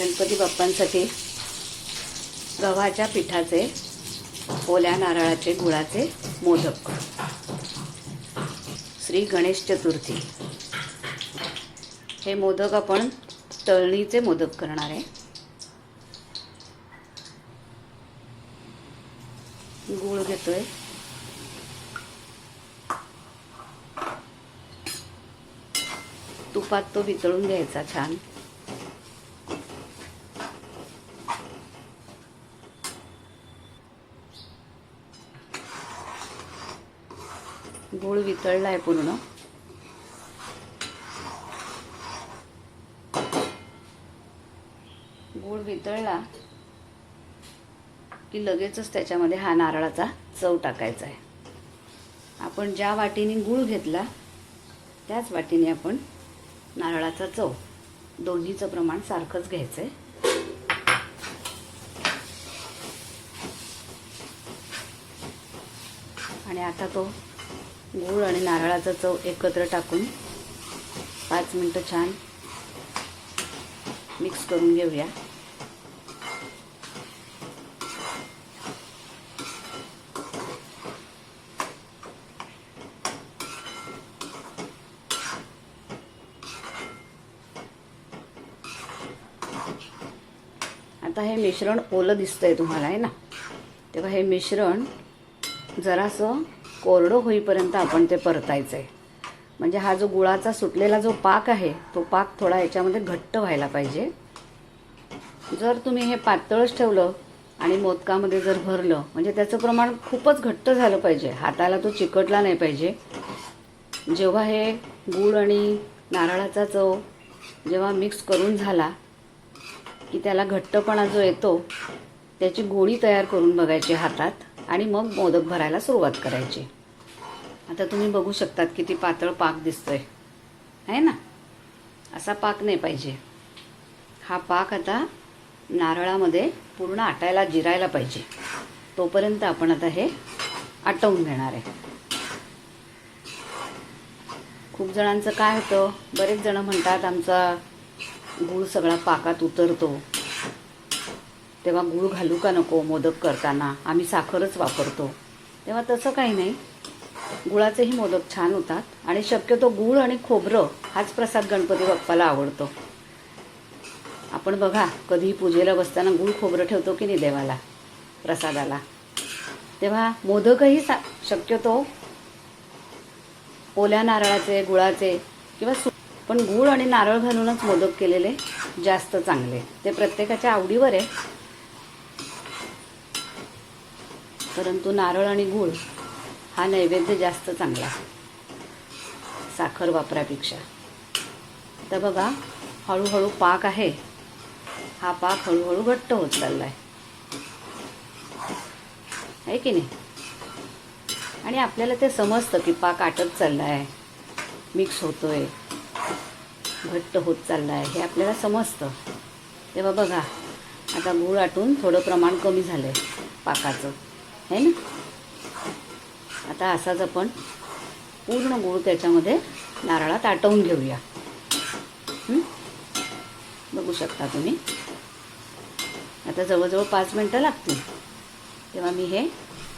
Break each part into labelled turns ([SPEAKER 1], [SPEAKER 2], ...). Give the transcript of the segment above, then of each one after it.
[SPEAKER 1] गणपती बाप्पांसाठी गव्हाच्या पिठाचे ओल्या नारळाचे गुळाचे मोदक. श्री गणेश चतुर्थी. हे मोदक आपण तळणीचे मोदक करणार आहे. गूळ घेतोय. तुपात तो वितळून घ्यायचा छान गूळ वितळला आहे पूर्ण. गूळ वितळला की लगेचच त्याच्यामध्ये हा नारळाचा चव टाकायचा आहे आपण ज्या वाटीने गूळ घेतला त्याच वाटीने आपण नारळाचा चव. दोन्हीचं प्रमाण सारखंच घ्यायचं आहे आणि आता तो गूळ आणि नारळाचा चव एकत्र टाकून पाच मिनटं छान मिक्स करून घेऊया. आता हे मिश्रण ओलं दिसतंय तुम्हाला आहे ना? तेव्हा हे मिश्रण जरासं कोरडं होईपर्यंत आपण ते परतायचं आहे म्हणजे हा जो गुळाचा सुटलेला जो पाक आहे तो पाक थोडा याच्यामध्ये घट्ट व्हायला पाहिजे. जर तुम्ही हे पातळच ठेवलं आणि मोदकामध्ये जर भरलं म्हणजे त्याचं प्रमाण खूपच घट्ट झालं पाहिजे. हाताला तो चिकटला नाही पाहिजे. जेव्हा हे गूळ आणि नारळाचा चव जेव्हा मिक्स करून झाला की त्याला घट्टपणा जो येतो त्याची गोळी तयार करून बघायची हातात आणि मग मोदक भरायला सुरुवात करायची. आता तुम्ही बघू शकतात किती पातळ पाक दिसतोय. आहे ना? असा पाक नाही पाहिजे. हा पाक आता नारळामध्ये पूर्ण आटायला जिरायला पाहिजे. तोपर्यंत आपण आता हे आटवून घेणार आहे. खूप जणांचं काय होतं? बरेच जण म्हणतात आमचा गूळ सगळा पाकात उतरतो. तेव्हा गूळ घालू का नको मोदक करताना? आम्ही साखरच वापरतो. तेव्हा तसं काही नाही. गुळाचेही मोदक छान होतात आणि शक्यतो गूळ आणि खोबरं हाच प्रसाद गणपती बाप्पाला आवडतो. आपण बघा कधी पूजेला बसताना गूळ खोबरं ठेवतो की नाही देवाला प्रसादाला? तेव्हा मोदकही सा शक्यतो ओल्या नारळाचे गुळाचे किंवा सु पण गूळ आणि नारळ घालूनच मोदक केलेले जास्त चांगले. ते प्रत्येकाच्या आवडीवर आहे. परंतु नारळ आणि गूळ हा नैवेद्य जास्त चांगला साखर वापरापेक्षा. तर बघा हळूहळू पाक आहे. हा पाक हळूहळू घट्ट होत चालला आहे आहे की नाही? आणि आपल्याला ते समजतं की पाक आटत चालला आहे मिक्स होतोय घट्ट होत चालला आहे हे आपल्याला समजतं. तेव्हा बघा आता गूळ आटून थोडं प्रमाण कमी झालं आहे पाकाचं. है ना? आता असाच आपण पूर्ण गूळ त्याच्यामध्ये नारळात आटवून घेऊया. बघू शकता तुम्ही. आता जवळजवळ पाच मिनटं लागतील. तेव्हा मी हे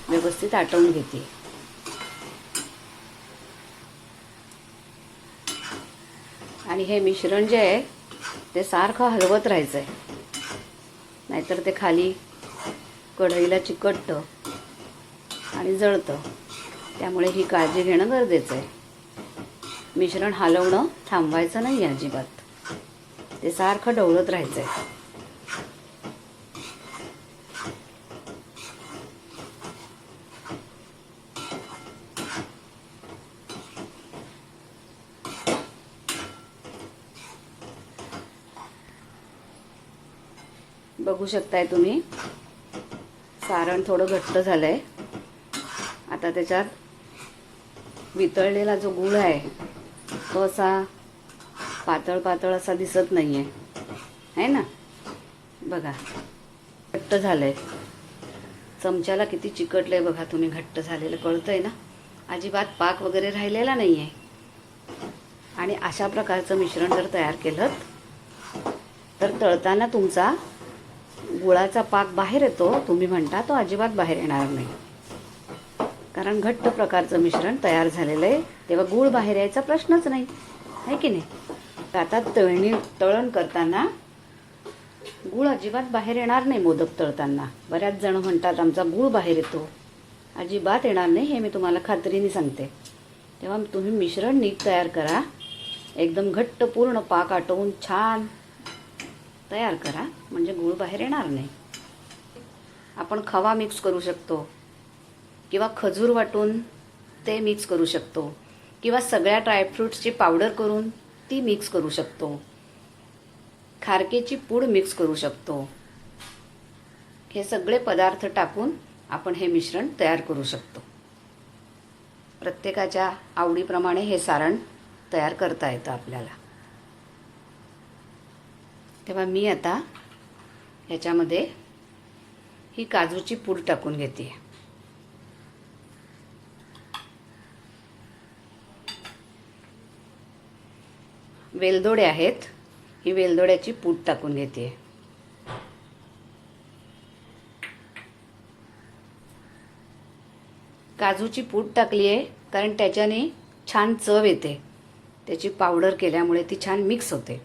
[SPEAKER 1] व्यवस्थित आटवून घेते. आणि हे मिश्रण जे आहे ते सारखं हलवत राहायचं आहे नाहीतर ते खाली कढईला चिकटतं आणि जळतं. त्यामुळे ही काळजी घेणं गरजेचं आहे. मिश्रण हलवणं थांबवायचं नाही अजिबात. ते सारखं डवळत राहायचं आहे बघू शकताय तुम्ही. सारण थोडं घट्ट झालंय. आता त्याच्यात वितळलेला जो गुळ आहे तो असा पातळ पातळ असा दिसत नाही आहे ना? बघा घट्ट झालंय. चमच्याला किती चिकटलंय बघा तुम्ही घट्ट झालेलं. कळतंय ना? अजिबात पाक वगैरे राहिलेला नाही आहे आणि अशा प्रकारचं मिश्रण जर तयार केलं तर तळताना तुमचा गुळाचा पाक बाहेर येतो. तुम्ही म्हणता तो अजिबात बाहेर येणार नाही. कारण घट्ट प्रकारचं मिश्रण तयार झालेलं आहे. तेव्हा गूळ बाहेर यायचा प्रश्नच नाही. आहे की नाही? आता तळणी तळण करताना गूळ अजिबात बाहेर येणार नाही मोदक तळताना. बऱ्याच जण म्हणतात आमचा गूळ बाहेर येतो. अजिबात येणार नाही हे मी तुम्हाला खात्रीने सांगते. तेव्हा तुम्ही मिश्रण नीट तयार करा. एकदम घट्ट पूर्ण पाक आटवून छान तयार करा. म्हणजे गूळ बाहेर येणार नाही. आपण खवा मिक्स करू शकतो. किंवा खजूर वाटून ते मिक्स करू शकतो. किंवा सगळ्या ड्रायफ्रूट्सची पावडर करून ती मिक्स करू शकतो. खारकेची पूड मिक्स करू शकतो. हे सगळे पदार्थ टाकून आपण हे मिश्रण तयार करू शकतो. प्रत्येकाच्या आवडीप्रमाणे हे सारण तयार करता येतं आपल्याला. तेव्हा मी आता ह्याच्यामध्ये ही काजूची पूड टाकून घेते. वेलदोडे आहेत ही वेलदोड्याची पूड टाकून घेते. काजूची पूड टाकली आहे कारण त्याच्याने छान चव येते. त्याची पावडर केल्यामुळे ती छान मिक्स होते.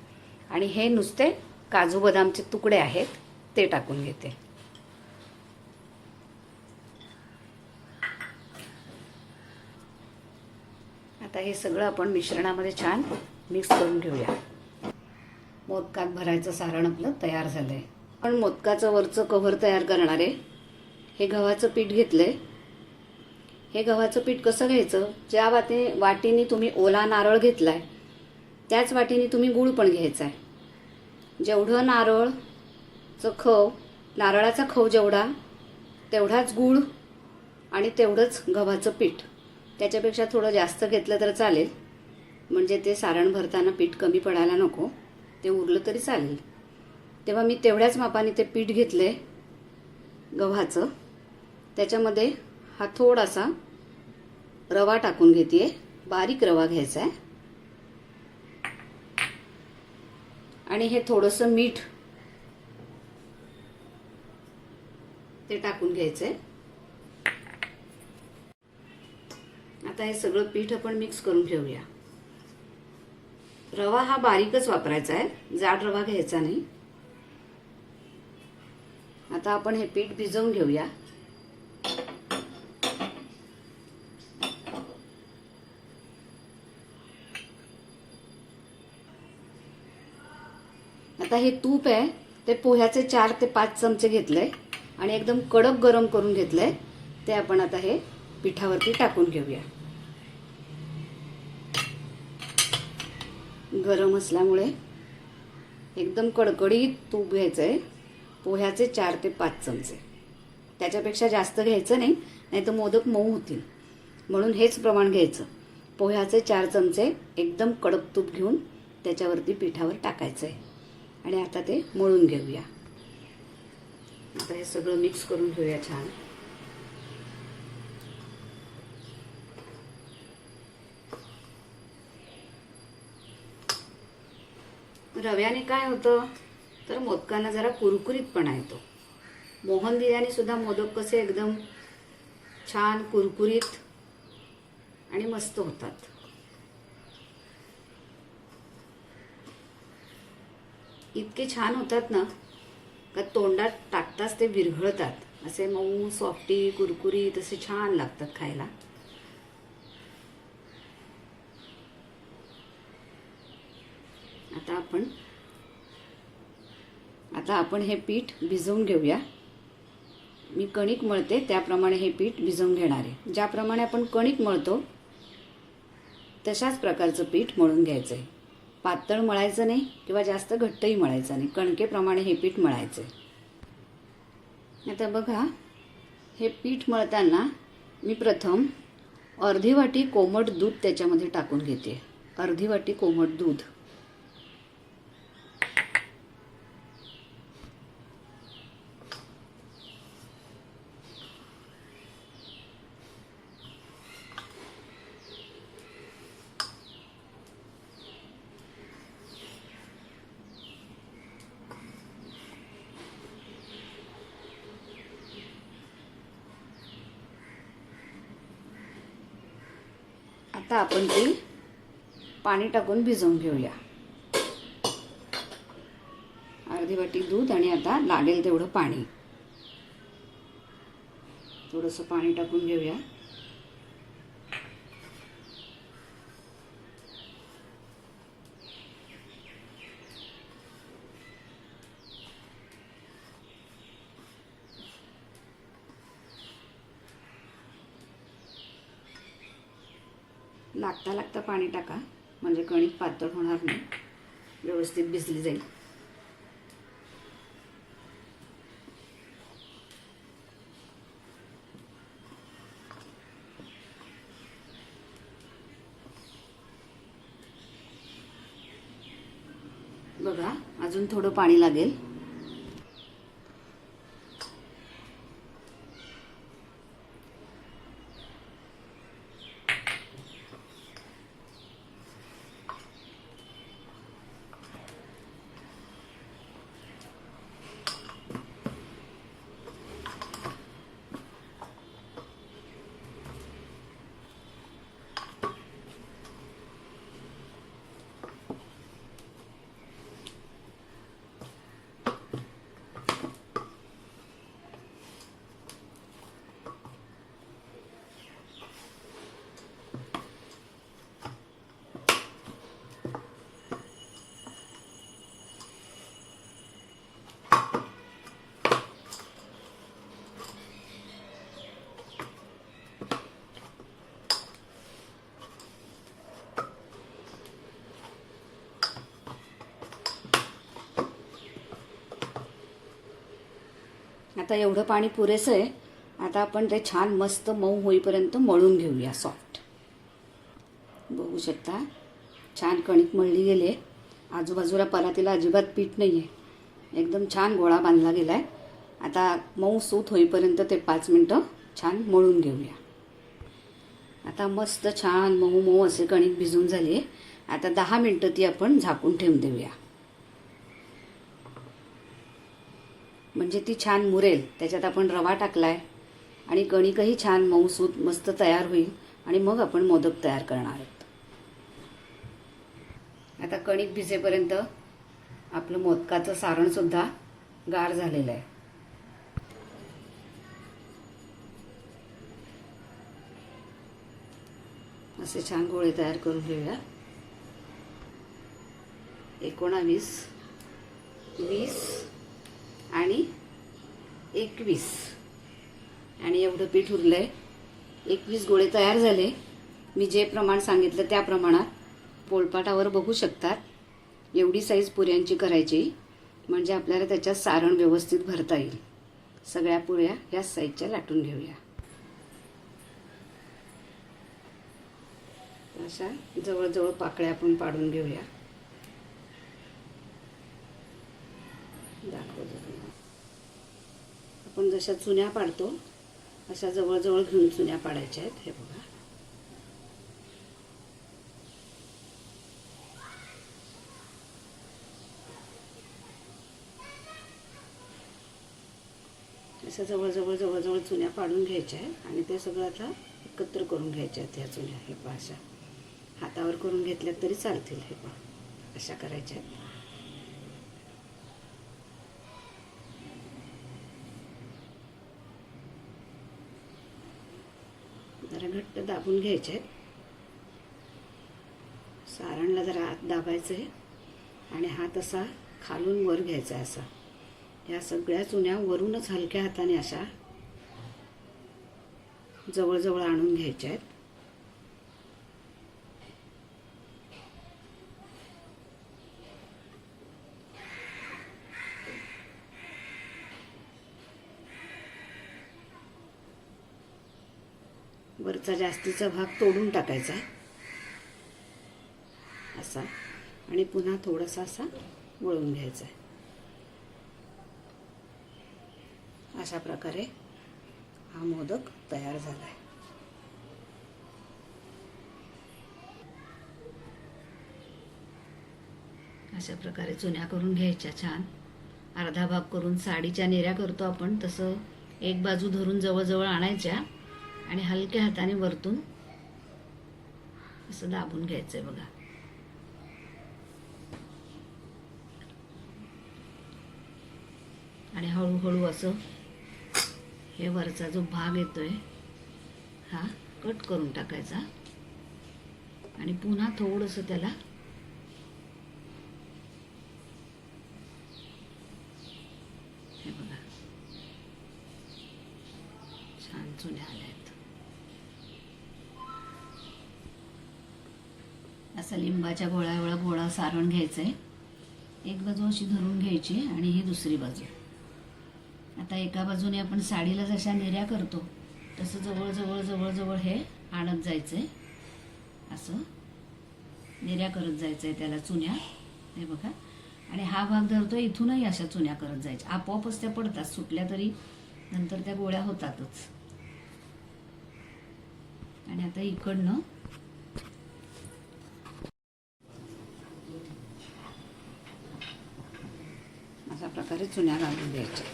[SPEAKER 1] आणि हे नुसते काजू बदामचे तुकडे आहेत ते टाकून घेते. आता हे सगळं आपण मिश्रणामध्ये छान मिक्स करून ठेवूया. मोदकात भरायचं सारण आपलं तयार झालं आहे पण मोदकाचं वरचं कव्हर तयार करणार आहे. हे गव्हाचं पीठ घेतलं आहे हे गव्हाचं पीठ कसं घ्यायचं? ज्या वाटे वाटीने तुम्ही ओला नारळ घेतला आहे त्याच वाटीने तुम्ही गूळ पण घ्यायचा आहे जेवढं नारळचं खव नारळाचा खव जेवढा तेवढाच गूळ आणि तेवढंच गव्हाचं पीठ. त्याच्यापेक्षा थोडं जास्त घेतलं तर चालेल. म्हणजे ते सारण भरताना पीठ कमी पडायला नको ते उरलं तरी चालेल. तेव्हा मी तेवढ्याच मापाने ते पीठ घेतले गव्हाचं. त्याच्यामध्ये हा थोडासा रवा टाकून घेते बारीक रवा घ्यायचा आहे. आणि हे थोडंसं मीठ ते टाकून घ्यायचं आहे आता हे सगळं पीठ आपण मिक्स करून घेऊया. रवा हा बारीकच वापरायचा आहे. जाड रवा घ्यायचा नाही. आता आपण हे पीठ भिजवून घेऊया. आता हे तूप आहे. ते पोह्याचे चार ते पाच चमचे घेतले आणि एकदम कडक गरम करून घेतलंय. ते आपण आता हे पिठावरती टाकून घेऊया. गरम असल्यामुळे एकदम कडकडीत तूप घ्यायचं आहे पोह्याचे चार ते पाच चमचे. त्याच्यापेक्षा जास्त घ्यायचं नाही नाही तर मोदक मऊ होतील. म्हणून हेच प्रमाण घ्यायचं. पोह्याचे चार चमचे एकदम कडक तूप घेऊन त्याच्यावरती पिठावर टाकायचं आहे आणि आता ते मळून घेऊया. आता हे सगळं मिक्स करून घेऊया छान. रव्याने काय होतं? तर मोदकांना जरा कुरकुरीतपणा येतो. मोहन दिल्याने सुद्धा मोदक कसे एकदम छान कुरकुरीत आणि मस्त होतात. इतके छान होतात ना का तोंडात टाकताच ते विरघळतात. असे मऊ सॉफ्टी कुरकुरीत असे छान लागतात खायला. आता आपण आता आपण हे पीठ भिजवून घेऊया. मी कणिक मळते त्याप्रमाणे हे पीठ भिजवून घेणार आहे. ज्याप्रमाणे आपण कणिक मळतो तशाच प्रकारचं पीठ मळून घ्यायचं आहे पातळ मळायचं नाही किंवा जास्त घट्टही मळायचं नाही. कणकेप्रमाणे हे पीठ मळायचं आहे आता बघा हे पीठ मळताना मी प्रथम अर्धी वाटी कोमट दूध त्याच्यामध्ये टाकून घेते. अर्धी वाटी कोमट दूध. आता आपण ती पाणी टाकून भिजवून घेऊया. अर्धी वाटी दूध आणि आता लागेल तेवढं पाणी. थोडंसं पाणी टाकून घेऊया. लागता लागता पाणी टाका म्हणजे कणिक पातळ होणार नाही. व्यवस्थित भिजली जाईल. बघा अजून थोडं पाणी लागेल. आता एवढं पाणी पुरेसं आहे. आता आपण ते छान मस्त मऊ होईपर्यंत मळून घेऊया सॉफ्ट बघू शकता छान कणिक मळली गेली आहे. आजूबाजूला परातीला अजिबात पीठ नाही आहे एकदम छान गोळा बांधला गेला आहे आता मऊ सूत होईपर्यंत ते पाच मिनटं छान मळून घेऊया. आता मस्त छान मऊ मऊ असे कणिक भिजून झाली आहे. आता दहा मिनटं ती आपण झाकून ठेवून देऊया. म्हणजे ती छान मुरेल. त्याच्यात आपण रवा टाकलाय आणि कणिकही छान मऊसूत मस्त तयार होईल आणि मग आपण मोदक तयार करणार आहोत. आता कणिक भिजेपर्यंत आपलं मोदकाचं सारण सुद्धा गार झालेलं आहे. असे छान गोळे तयार करून घेऊया. एकोणावीस वीस आणि एकवीस. आणि एवढं पीठ उरलं आहे एकवीस गोळे तयार झाले. मी जे प्रमाण सांगितलं त्या प्रमाणात पोळपाटावर बघू शकतात. एवढी साईज पुऱ्यांची करायची म्हणजे आपल्याला त्याच्यात सारण व्यवस्थित भरता येईल. सगळ्या पुऱ्या या साईजच्या लाटून घेऊया. अशा जवळजवळ पाकळ्या आपण पाडून घेऊया. दाखवतो. आपण जशा चुन्या पाडतो अशा जवळजवळ घेऊन चुन्या पाडायच्या आहेत हे बघा. अशा जवळजवळ जवळजवळ चुन्या पाडून घ्यायच्या आहेत आणि ते सगळं आता एकत्र करून घ्यायच्या आहेत ह्या चुन्या. हे पहा अशा. हातावर करून घेतल्यात तरी चालतील हे पहा. अशा करायच्या आहेत. जरा घट्ट दाबून घ्यायचे आहेत सारणला जरा आत दाबायचं आहे आणि हात असा खालून वर घ्यायचा आहे असा. या सगळ्या चुन्या वरूनच हलक्या हाताने अशा जवळजवळ आणून घ्यायच्या आहेत वरचा जास्तीचा भाग तोडून टाकायचा. असा. आणि पुन्हा थोडासा असा वळून घ्यायचा आहे. अशा प्रकारे हा मोदक तयार झाला आहे. अशा प्रकारे चुन्या करून घ्यायच्या छान. अर्धा भाग करून साडीच्या नेऱ्या करतो आपण. तसं एक बाजू धरून जवळजवळ आणायच्या. आणि हलक्या हाताने वरतून असं दाबून घ्यायचंय बघा. आणि हळूहळू असं हे वरचा जो भाग येतोय हा कट करून टाकायचा. आणि पुन्हा थोडंसं त्याला हे बघा छान चुन्या आल्या आहेत असा लिंबाच्या गोळ्या एवढा गोळा सारण घ्यायचं. आहे एक बाजू अशी धरून घ्यायची आणि ही दुसरी बाजू. आता एका बाजूने आपण साडीला जशा नेऱ्या करतो तसं जवळजवळ जवळजवळ हे आणत जायचं. आहे असं निर्या करत जायचं आहे त्याला चुन्या. हे बघा. आणि हा भाग धरतो इथूनही अशा चुन्या करत जायच्या आपोआपच त्या पडतात सुटल्या तरी नंतर त्या गोळ्या होतातच. आणि आता इकडनं अशा प्रकारे चुन्या घालून द्यायच्या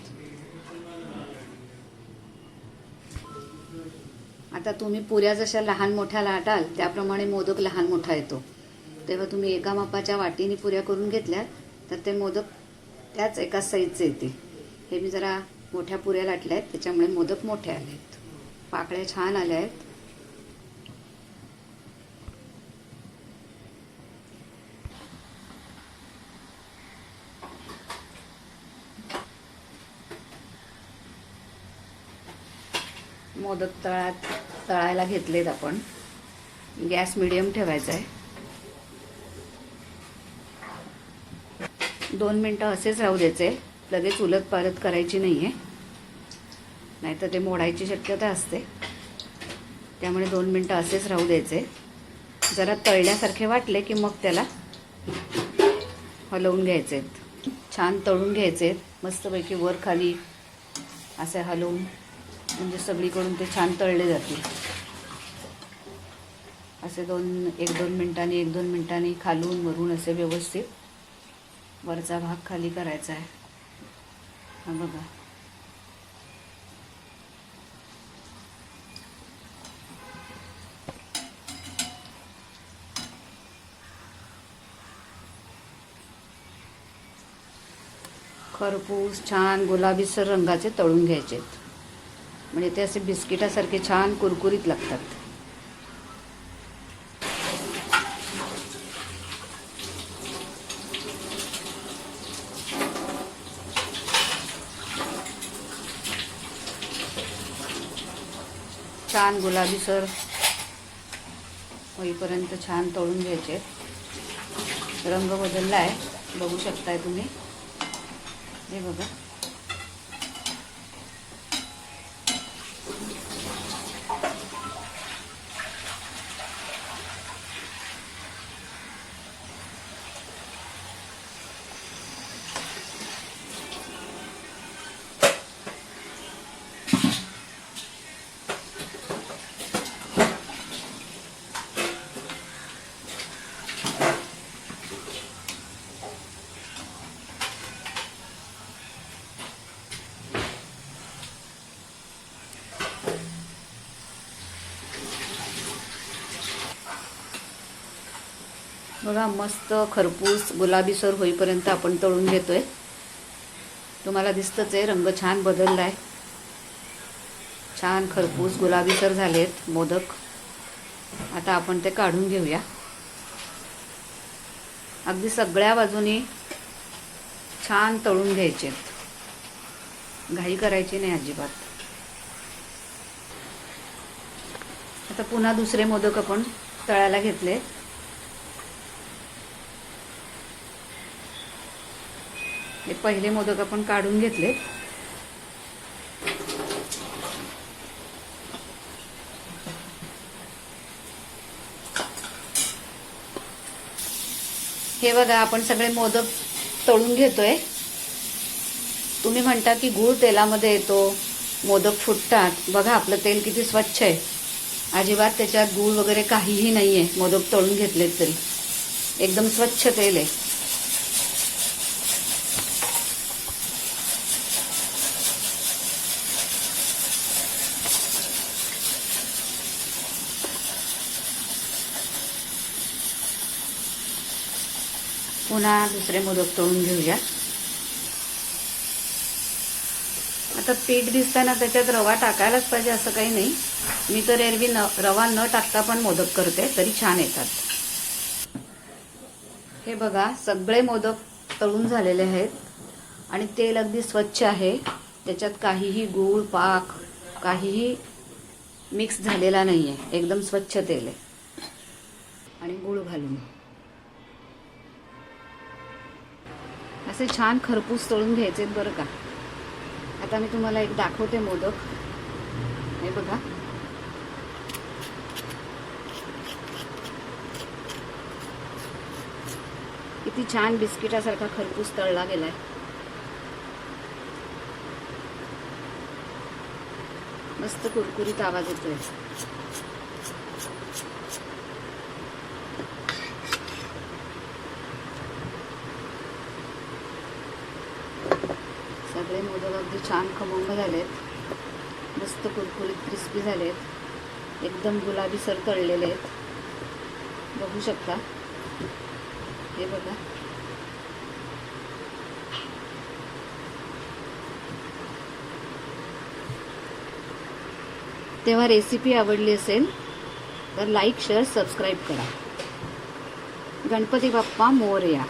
[SPEAKER 1] आता तुम्ही पुऱ्या जशा लहान मोठ्या लाटाल त्याप्रमाणे मोदक लहान मोठा येतो. तेव्हा तुम्ही एका मापाच्या वाटीने पुऱ्या करून घेतल्यात तर ते मोदक त्याच एका साईजचे येतील. हे मी जरा मोठ्या पुऱ्या लाटल्या आहेत त्याच्यामुळे मोदक मोठे आले आहेत पाकळ्या छान आल्या आहेत. मोदक तळात तळायला घेतलेत आपण. गॅस मिडियम ठेवायचा आहे. दोन मिनटं असेच राहू द्यायचे. लगेच उलत पालत करायची नाही आहे नाहीतर ते मोडायची शक्यता असते. त्यामुळे दोन मिनटं असेच राहू द्यायचे. जरा तळल्यासारखे वाटले की मग त्याला हलवून घ्यायचे छान तळून घ्यायचे मस्तपैकी वर खाली असे हलवून म्हणजे सगळीकडून ते छान तळले जातील. असे दोन एक दोन मिनिटांनी एक दोन मिनिटांनी खालून वरून असे व्यवस्थित वरचा भाग खाली करायचा आहे. हा बघा. खरपूस छान गुलाबीसर रंगाचे तळून घ्यायचे म्हणजे ते असे बिस्किटासारखे छान कुरकुरीत लागतात. छान गुलाबी सर होईपर्यंत छान तळून घ्यायचे. रंग बदलला आहे बघू शकताय तुम्ही. हे बघा. बघा मस्त खरपूस गुलाबीसर होईपर्यंत आपण तळून घेतोय. तुम्हाला दिसतंच आहे रंग छान बदलला आहे छान खरपूस गुलाबीसर झालेत मोदक. आता आपण ते काढून घेऊया. अगदी सगळ्या बाजूनी छान तळून घ्यायचे घाई करायची नाही अजिबात. आता पुन्हा दुसरे मोदक आपण तळायला घेतले हे पहिले मोदक आपण काढून घेतले. हे बघा आपण सगळे मोदक तळून घेतोय. तुम्ही म्हणता की गूळ तेलामध्ये येतो मोदक फुटतात. बघा आपलं तेल किती स्वच्छ आहे. अजिबात त्याच्यात गूळ वगैरे काहीही नाही आहे मोदक तळून घेतलेत तरी. एकदम स्वच्छ तेल आहे. पुन्हा दुसरे मोदक तळून घेऊया. आता पीठ दिसताना त्याच्यात रवा टाकायलाच पाहिजे असं काही नाही. मी तर एरवी न रवा न टाकता पण मोदक करते तरी छान येतात. हे बघा सगळे मोदक तळून झालेले आहेत. आणि तेल अगदी स्वच्छ आहे. त्याच्यात काहीही गूळ पाक काहीही मिक्स झालेला नाही आहे एकदम स्वच्छ तेल आहे. आणि गूळ घालून. असे छान खरपूस तळून घ्यायचे बरं का. आता मी तुम्हाला एक दाखवते मोदक. हे बघा. किती छान बिस्किटासारखा खरपूस तळला गेलाय. मस्त कुरकुरीत आवाज येतोय सगळे मोदक अगदी छान खमंग झालेत. मस्त कुरकुरीत क्रिस्पी झालेत. एकदम गुलाबी सर तळलेले आहेत. बघू शकता. हे बघा. तेव्हा रेसिपी आवडली असेल तर लाईक शेअर सबस्क्राईब करा. गणपती बाप्पा मोरया.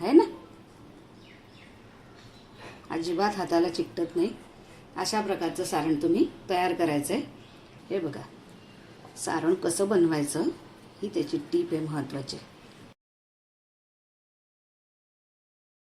[SPEAKER 1] आहे ना? अजिबात हाताला चिकटत नाही. अशा प्रकारचं सारण तुम्ही तयार करायचं आहे हे बघा सारण कसं बनवायचं ही त्याची टीप आहे महत्त्वाची